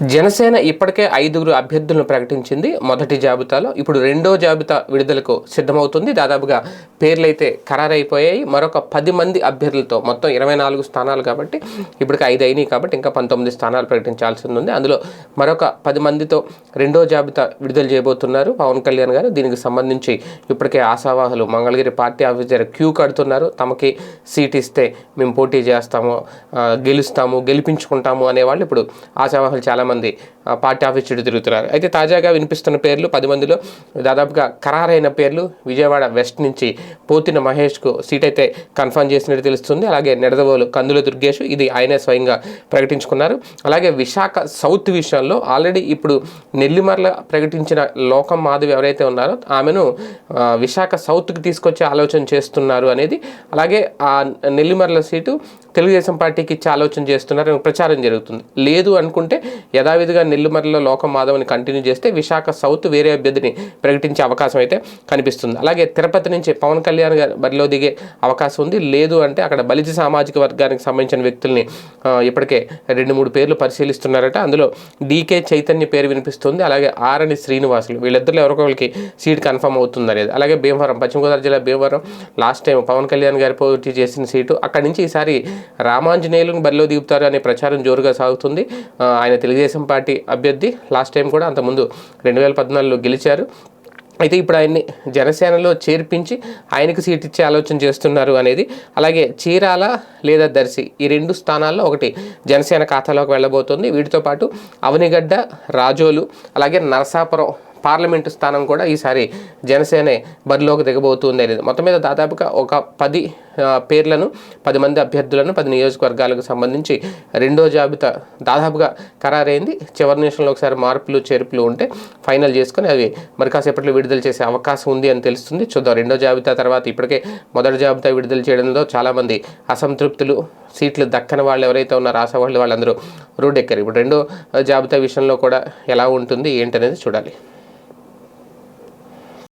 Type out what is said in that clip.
జనసేన ఇప్పటికే ఐదుగురు అభ్యర్థులను ప్రకటించింది మొదటి జాబితాలో. ఇప్పుడు రెండో జాబితా విడుదలకు సిద్ధమవుతుంది. దాదాపుగా పేర్లైతే ఖరారైపోయాయి. మరొక పది మంది అభ్యర్థులతో మొత్తం ఇరవై నాలుగు స్థానాలు కాబట్టి ఇప్పటికి ఐదు అయినాయి కాబట్టి ఇంకా పంతొమ్మిది స్థానాలు ప్రకటించాల్సి ఉంది. అందులో మరొక పది మందితో రెండో జాబితా విడుదల చేయబోతున్నారు. పవన్ కళ్యాణ్ గారు దీనికి సంబంధించి ఇప్పటికే ఆశావాహులు మంగళగిరి పార్టీ ఆఫీస్ దగ్గర క్యూ కడుతున్నారు. తమకి సీట్ ఇస్తే మేము పోటీ చేస్తాము గెలుస్తాము గెలిపించుకుంటాము అనేవాళ్ళు ఇప్పుడు ఆశావాహులు చాలా చాలామంది పార్టీ ఆఫీస్ చుట్టూ తిరుగుతున్నారు. అయితే తాజాగా వినిపిస్తున్న పేర్లు పది మందిలో దాదాపుగా ఖరారైన పేర్లు విజయవాడ వెస్ట్ నుంచి పోతిన మహేష్కు సీట్ అయితే కన్ఫర్మ్ చేసినట్టు తెలుస్తుంది. అలాగే నిడదవోలు కందుల దుర్గేష్ ఇది ఆయనే స్వయంగా ప్రకటించుకున్నారు. అలాగే విశాఖ సౌత్ విషయంలో ఆల్రెడీ ఇప్పుడు నెల్లిమర్ల ప్రకటించిన లోకం మాధవి ఎవరైతే ఉన్నారో ఆమెను విశాఖ సౌత్కి తీసుకొచ్చే ఆలోచన చేస్తున్నారు అనేది. అలాగే ఆ నెల్లిమర్ల సీటు తెలుగుదేశం పార్టీకి ఇచ్చే ఆలోచన చేస్తున్నారు ప్రచారం జరుగుతుంది. లేదు అనుకుంటే యథావిధిగా నెల్లిమర్లలో లోకం మాధవ్ని కంటిన్యూ చేస్తే విశాఖ సౌత్ వేరే అభ్యర్థిని ప్రకటించే అవకాశం అయితే కనిపిస్తుంది. అలాగే తిరుపతి నుంచి పవన్ కళ్యాణ్ గారు బరిలో దిగే అవకాశం ఉంది. లేదు అంటే అక్కడ బలిజ సామాజిక వర్గానికి సంబంధించిన వ్యక్తుల్ని ఇప్పటికే రెండు మూడు పేర్లు పరిశీలిస్తున్నారట. అందులో డీకే చైతన్య పేరు వినిపిస్తుంది. అలాగే ఆరణి శ్రీనివాసులు వీళ్ళిద్దరిలో ఎవరికొకరికి సీట్ కన్ఫర్మ్ అవుతుంది అనేది అలాగే భీమవరం పశ్చిమ గోదావరి జిల్లా భీమవరం లాస్ట్ టైం పవన్ కళ్యాణ్ గారి పోటీ చేసిన సీటు అక్కడి నుంచి ఈసారి రామాంజనేయులను బరిలో దిగుతారు అనే ప్రచారం జోరుగా సాగుతుంది. ఆయన తెలుగుదేశం పార్టీ అభ్యర్థి లాస్ట్ టైం కూడా అంతకుముందు రెండు వేల పద్నాలుగులో గెలిచారు. అయితే ఇప్పుడు ఆయన్ని జనసేనలో చేర్పించి ఆయనకు సీట్ ఇచ్చే ఆలోచన చేస్తున్నారు అనేది అలాగే చీరాల లేదా దర్శి ఈ రెండు స్థానాల్లో ఒకటి జనసేన ఖాతాలోకి వెళ్ళబోతుంది. వీటితో పాటు అవనిగడ్డ రాజోలు అలాగే నరసాపురం పార్లమెంటు స్థానం కూడా ఈసారి జనసేనే బరిలోకి దిగబోతుంది అనేది. మొత్తం మీద దాదాపుగా ఒక పది పేర్లను పది మంది అభ్యర్థులను పది నియోజకవర్గాలకు సంబంధించి రెండో జాబితా దాదాపుగా ఖరారైంది. చివరి నిమిషంలో ఒకసారి మార్పులు చేర్పులు ఉంటే ఫైనల్ చేసుకొని అవి మరి కాసేపట్లో విడుదల చేసే అవకాశం ఉంది అని తెలుస్తుంది. చూద్దాం రెండో జాబితా తర్వాత ఇప్పటికే మొదటి జాబితా విడుదల చేయడంలో చాలామంది అసంతృప్తులు సీట్లు దక్కని వాళ్ళు ఎవరైతే ఉన్నారో ఆశవాళ్ళు వాళ్ళందరూ రోడ్డు ఇప్పుడు రెండో జాబితా విషయంలో కూడా ఎలా ఉంటుంది ఏంటనేది చూడాలి.